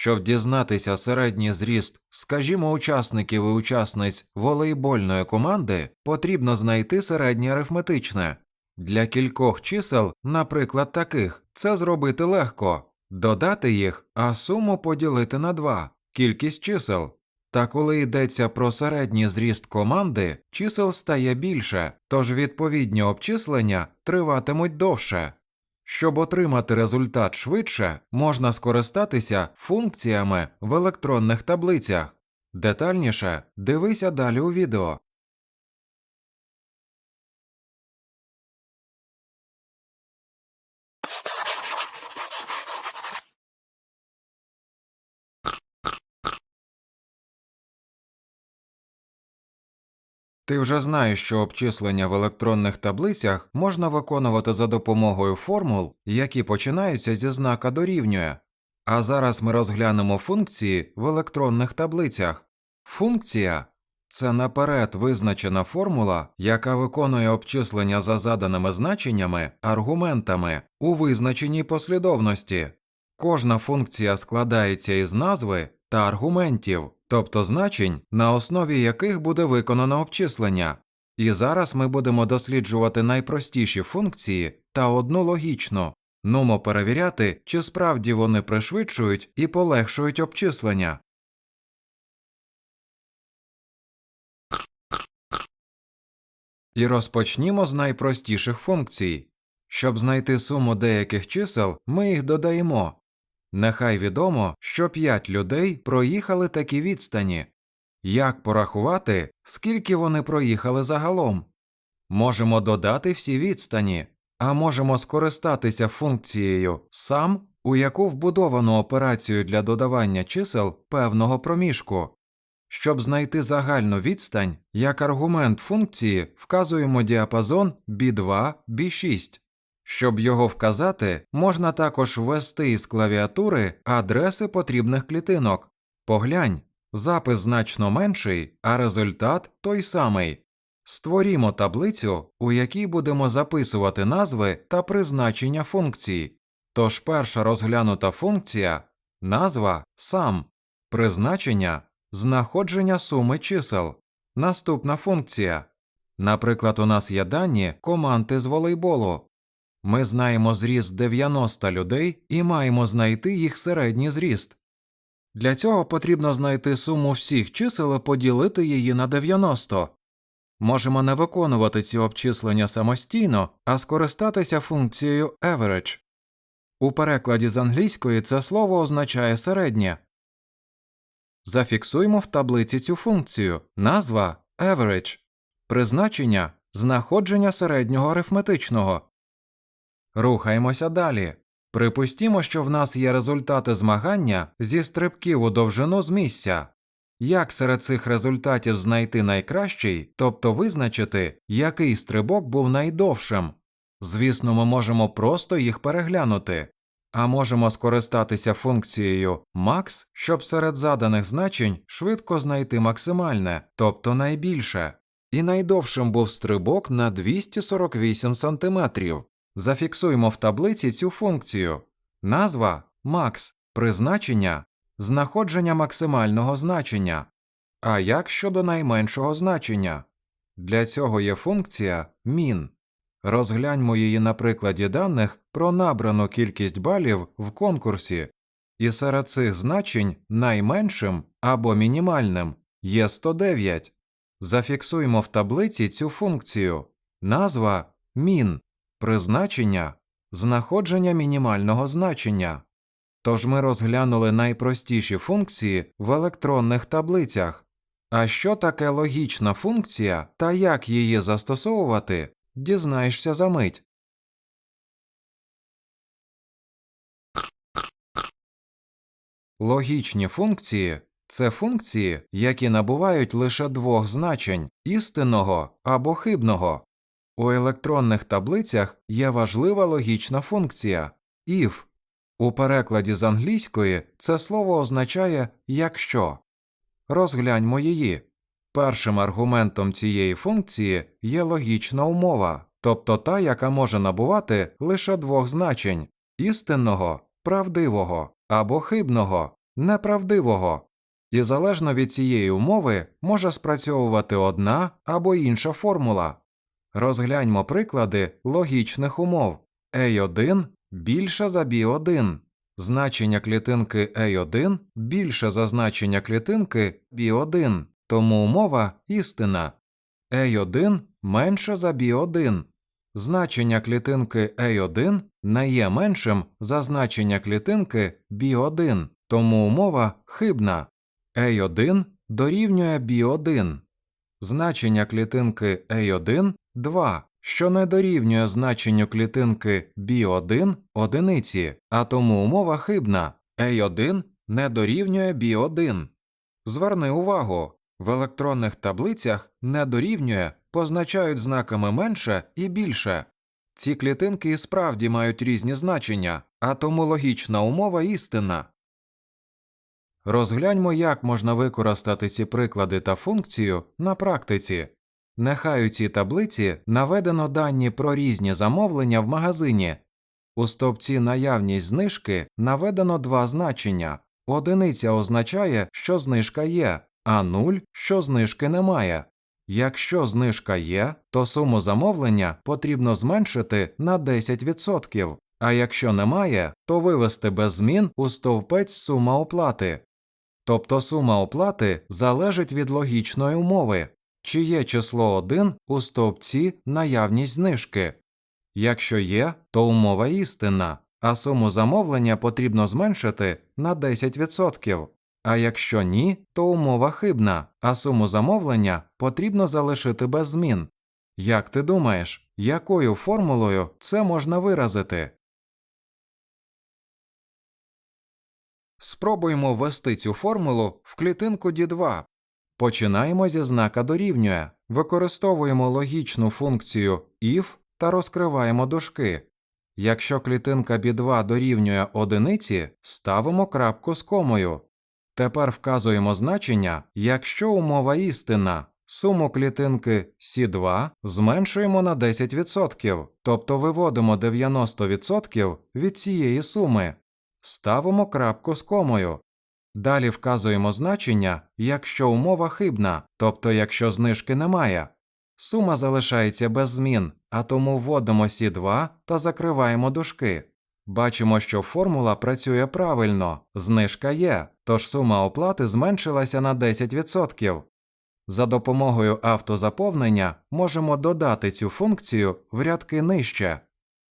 Щоб дізнатися середній зріст, скажімо, учасників і учасниць волейбольної команди, потрібно знайти середнє арифметичне. Для кількох чисел, наприклад, таких, це зробити легко додати їх, а суму поділити на 2 кількість чисел. Та коли йдеться про середній зріст команди, чисел стає більше, тож відповідні обчислення триватимуть довше. Щоб отримати результат швидше, можна скористатися функціями в електронних таблицях. Детальніше дивися далі у відео. Ти вже знаєш, що обчислення в електронних таблицях можна виконувати за допомогою формул, які починаються зі знака дорівнює. А зараз ми розглянемо функції в електронних таблицях. Функція це наперед визначена формула, яка виконує обчислення за заданими значеннями аргументами у визначеній послідовності. Кожна функція складається із назви та аргументів, тобто значень, на основі яких буде виконано обчислення. І зараз ми будемо досліджувати найпростіші функції та одну логічну. Нумо перевіряти, чи справді вони пришвидшують і полегшують обчислення. І розпочнімо з найпростіших функцій. Щоб знайти суму деяких чисел, ми їх додаємо. Нехай відомо, що 5 людей проїхали такі відстані. Як порахувати, скільки вони проїхали загалом? Можемо додати всі відстані, а можемо скористатися функцією сам, у яку вбудовано операцію для додавання чисел певного проміжку. Щоб знайти загальну відстань, як аргумент функції вказуємо діапазон B2, B6. Щоб його вказати, можна також ввести із клавіатури адреси потрібних клітинок. Поглянь, запис значно менший, а результат той самий. Створімо таблицю, у якій будемо записувати назви та призначення функцій. Тож перша розглянута функція назва сам, призначення знаходження суми чисел. Наступна функція. Наприклад, у нас є дані команди з волейболу. Ми знаємо зріст 90 людей і маємо знайти їх середній зріст. Для цього потрібно знайти суму всіх чисел і поділити її на 90. Можемо не виконувати ці обчислення самостійно, а скористатися функцією average. У перекладі з англійської це слово означає середнє. Зафіксуємо в таблиці цю функцію назва average, призначення знаходження середнього арифметичного. Рухаємося далі. Припустімо, що в нас є результати змагання зі стрибків у довжину з місця. Як серед цих результатів знайти найкращий, тобто визначити, який стрибок був найдовшим? Звісно, ми можемо просто їх переглянути, а можемо скористатися функцією max, щоб серед заданих значень швидко знайти максимальне, тобто найбільше. І найдовшим був стрибок на 248 см. Зафіксуємо в таблиці цю функцію. Назва max, призначення знаходження максимального значення. А як щодо найменшого значення? Для цього є функція min. Розгляньмо її на прикладі даних про набрану кількість балів в конкурсі, і серед цих значень найменшим або мінімальним є 109. Зафіксуємо в таблиці цю функцію. Назва min, призначення знаходження мінімального значення. Тож ми розглянули найпростіші функції в електронних таблицях. А що таке логічна функція та як її застосовувати, дізнаєшся за мить. Логічні функції це функції, які набувають лише двох значень істинного або хибного. У електронних таблицях є важлива логічна функція if. У перекладі з англійської це слово означає якщо. Розгляньмо її. Першим аргументом цієї функції є логічна умова, тобто та, яка може набувати лише двох значень істинного, правдивого або хибного, неправдивого. І залежно від цієї умови може спрацьовувати одна або інша формула. Розгляньмо приклади логічних умов. A1 більше за B1. Значення клітинки A1 більше за значення клітинки B1, тому умова істина. A1 менше за B1. Значення клітинки A1 не є меншим за значення клітинки B1, тому умова хибна. A1 дорівнює B1. Значення клітинки A1 2, що не дорівнює значенню клітинки B1 одиниці, а тому умова хибна. A1 не дорівнює B1. Зверни увагу, в електронних таблицях не дорівнює позначають знаками менше і більше. Ці клітинки і справді мають різні значення, а тому логічна умова істина. Розгляньмо, як можна використати ці приклади та функцію на практиці. Нехай у цій таблиці наведено дані про різні замовлення в магазині. У стовпці наявність знижки наведено два значення. Одиниця означає, що знижка є, а нуль, що знижки немає. Якщо знижка є, то суму замовлення потрібно зменшити на 10%, а якщо немає, то вивести без змін у стовпець сума оплати. Тобто сума оплати залежить від логічної умови, чи є число 1 у стовпці наявність знижки. Якщо є, то умова істинна, а суму замовлення потрібно зменшити на 10%. А якщо ні, то умова хибна, а суму замовлення потрібно залишити без змін. Як ти думаєш, якою формулою це можна виразити? Спробуємо ввести цю формулу в клітинку D2. Починаємо зі знака дорівнює, використовуємо логічну функцію if та розкриваємо дужки. Якщо клітинка B2 дорівнює одиниці, ставимо крапку з комою. Тепер вказуємо значення, якщо умова істина. Суму клітинки C2 зменшуємо на 10%, тобто виводимо 90% від цієї суми. Ставимо крапку з комою. Далі вказуємо значення, якщо умова хибна, тобто якщо знижки немає. Сума залишається без змін, а тому вводимо C2 та закриваємо дужки. Бачимо, що формула працює правильно, знижка є, тож сума оплати зменшилася на 10%. За допомогою автозаповнення можемо додати цю функцію в рядки нижче.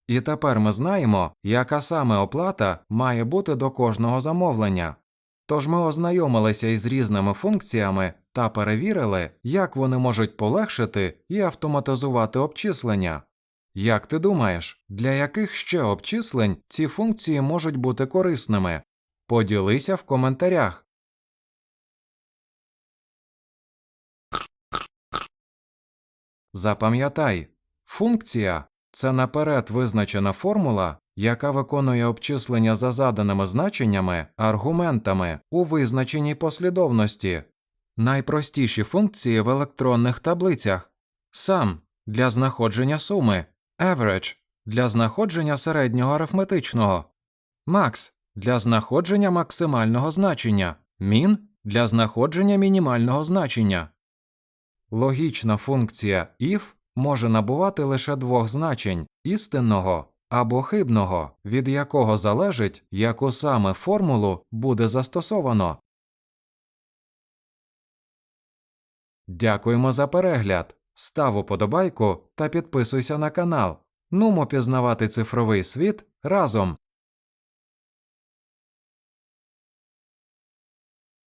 І тепер ми знаємо, яка саме оплата має бути до кожного замовлення. Тож ми ознайомилися із різними функціями та перевірили, як вони можуть полегшити і автоматизувати обчислення. Як ти думаєш, для яких ще обчислень ці функції можуть бути корисними? Поділися в коментарях. Запам'ятай, функція це наперед визначена формула, яка виконує обчислення за заданими значеннями, аргументами у визначеній послідовності. Найпростіші функції в електронних таблицях. Сам для знаходження суми, average для знаходження середнього арифметичного, max для знаходження максимального значення, min для знаходження мінімального значення. Логічна функція if може набувати лише двох значень істинного або хибного, від якого залежить, яку саме формулу буде застосовано. Дякуємо за перегляд. Став уподобайку та підписуйся на канал. Нумо пізнавати цифровий світ разом.